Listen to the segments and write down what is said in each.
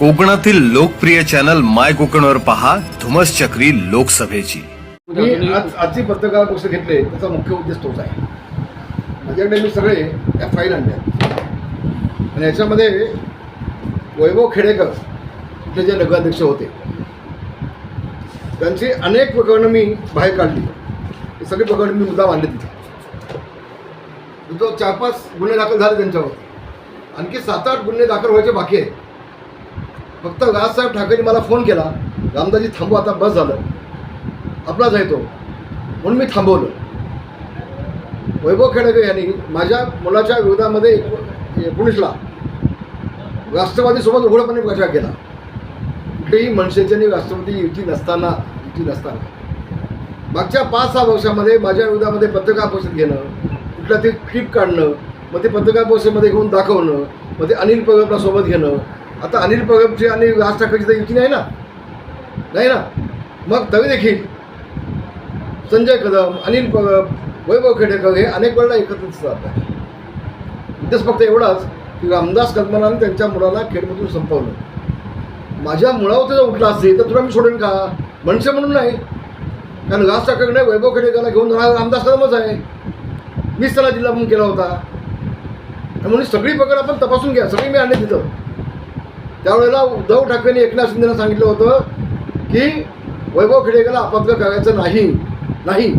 कोकणातील लोकप्रिय चॅनल माय कोकणवर पहा धुमस चक्री लोकसभेची. मी आज आजची पत्रकार परिषद घेतले त्याचा मुख्य उद्देश तोच आहे. माझ्याकडे मी सगळे या फाईल आणल्या आणि याच्यामध्ये वैभव खेडेकर इथले जे नगराध्यक्ष होते त्यांची अनेक प्रकरणं मी बाहेर काढली. हे सगळी प्रकरणं मी मुद्दा मांडले तिथे. जो चार पाच गुन्हे दाखल झाले त्यांच्यावर. आणखी सात आठ गुन्हे दाखल व्हायचे बाकी आहेत. फक्त राजसाहेब ठाकरेंनी मला फोन केला रामदाजी थांबू आता बस झालं. आपलाच आहे तो. म्हणून मी थांबवलं. वैभव खेडेकर यांनी माझ्या मुलाच्या विरोधामध्ये एकोणीसला राष्ट्रवादीसोबत उघडपणे प्रचार केला. कुठेही मनसेची राष्ट्रवादी युती नसताना युती नसताना. मागच्या पाच सहा वर्षामध्ये माझ्या विरोधामध्ये पत्रकार परिषद घेणं कुठलं ते क्लिप काढणं मग ते पत्रकार परिषदेमध्ये घेऊन दाखवणं मग ते अनिल परबला सोबत घेणं आता अनिल परबची आणि राज ठाकरेची तर युती नाही ना? नाही ना? मग तरी देखील संजय कदम अनिल परब वैभव खेडेकर हे अनेक वेळेला एकत्रित दिसतात उद्देश फक्त एवढाच की रामदास कदमाने त्यांच्या मुलाला खेडमधून संपवलं. माझ्या मुळावर जर उठला असेल तर तुला मी सोडेन का? मनसे म्हणून नाही. कारण राज ठाकरेकडे वैभव खेडेकरला घेऊन जाणार रामदास कदमच आहे. मीच त्याला जिल्हा म्हणून केला होता. म्हणून सगळी प्रकार आपण तपासून घ्या. सगळी मी आणले तिथं. त्यावेळेला उद्धव ठाकरेंनी एकनाथ शिंदेला सांगितलं होतं की वैभव खेडेकरला अपत्र करायचं नाही नाही.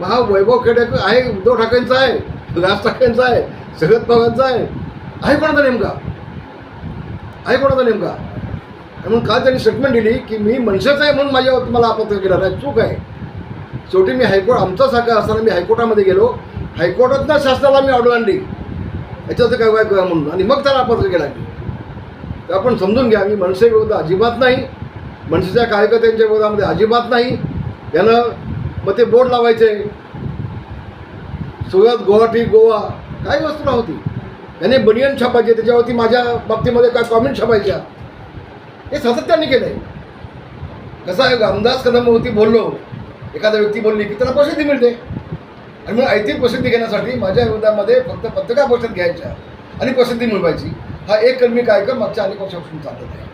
मग हा वैभव खेडेकर आहे उद्धव ठाकरेंचा आहे राज ठाकरेंचा आहे शरद पवारांचा आहे. आहे कोणाचा नेमका? आहे कोणाचा नेमका? आणि म्हणून काल त्यांनी स्टेटमेंट दिली की मी मनसेचा आहे म्हणून माझ्यावर मला अपत्र केला नाही. चूक आहे. शेवटी मी हायकोर्ट आमचा साखर असताना मी हायकोर्टामध्ये गेलो. हायकोर्टातनं शासनाला मी ऑर्डर आणली. याच्यात काय काय म्हणून. आणि मग त्याला अपत्र केला तर आपण समजून घ्या मी मनसे विरोध अजिबात नाही मनसेच्या कार्यकर्त्यांच्या विरोधामध्ये अजिबात नाही. यानं मग ते बोर्ड लावायचे. सुरत गुवाहाटी गोवा काय वस्तू नव्हती. याने बनियन छापायचे त्याच्यावरती माझ्या बाबतीमध्ये काय कॉमेंट छापायच्या. हे सातत्याने केलं आहे कसं आहे रामदास कदमवरती बोललो. एखादा व्यक्ती बोलली की त्याला प्रसिद्धी मिळते. आणि मग ऐतिहासिक प्रसिद्धी घेण्यासाठी माझ्या विरोधामध्ये फक्त पत्रकार परिषद घ्यायच्या आणि प्रसिद्धी मिळवायची. हा एक कलमी कार्यक्रम मागच्या अनेक वर्षापासून चालत आहे.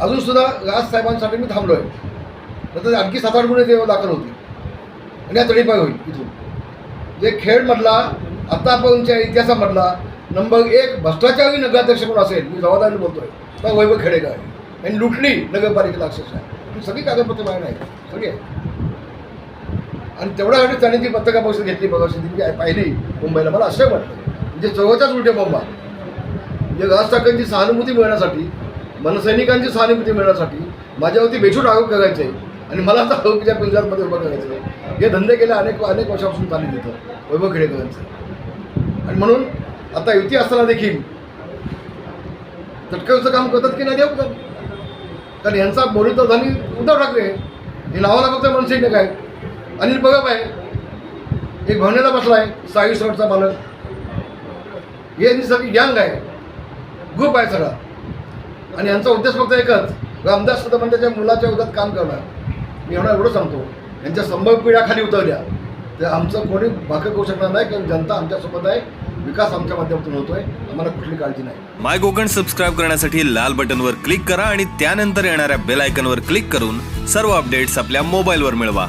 अजून सुद्धा राजसाहेबांसाठी मी थांबलो आहे नंतर आणखी सात आठ गुन्हे देव दाखल होते आणि या तडीपाय होईल इथून. जे खेळमधला आत्तापर्यंतच्या इतिहासामधला नंबर एक भ्रष्टाचारी नगराध्यक्ष कोण असेल मी जबाबदारी बोलतोय तर वैभव खेडेकर. आहे आणि लुटली नगरपालिकेला अक्षरशः. आहे सगळी कागदपत्र बाहेर नाही सगळी आहे आणि तेवढ्यासाठी त्याने ती पत्रकार परिषद घेतली बघा पाहिली मुंबईला. मला असं वाटतं म्हणजे चौघाच्याच उलटे बंबा. या राज ठाकरेंची सहानुभूती मिळण्यासाठी मनसैनिकांची सहानुभूती मिळण्यासाठी माझ्यावरती बेछूट आरोप करायचे आणि मला आता आरोपीच्या पिंजरामध्ये उभं करायचं हे धंदे गेले अनेक अनेक वर्षापासून चालू तिथं वैभव खेडेकरांचं. आणि म्हणून आता युती असताना देखील तटकरचं काम करतात की नाही देऊ का कारण यांचा बोली तर झाली उद्धव ठाकरे हे नावाला फक्त मनसैनिक आहे अनिल परब आहे. एक भवनेला बसला आहे साई रोडचा मालक हे यांची सगळी गँग आहे. ग्रुप आहे सगळा. आणि यांचा उद्देश फक्त एकच रामदास कदम त्याच्या मुलाच्या विरोधात काम करणार. मी एवढा एवढं सांगतो यांच्या संभव पिढ्या खाली उतरल्या तर आमचं कोणी भाकं करू शकणार नाही कारण जनता आमच्यासोबत आहे. विकास आमच्या माध्यमातून होतोय. आम्हाला कुठली काळजी नाही. माय कोकण सबस्क्राईब करण्यासाठी लाल बटनवर क्लिक करा आणि त्यानंतर येणाऱ्या बेल आयकनवर क्लिक करून सर्व अपडेट्स आपल्या मोबाईलवर मिळवा.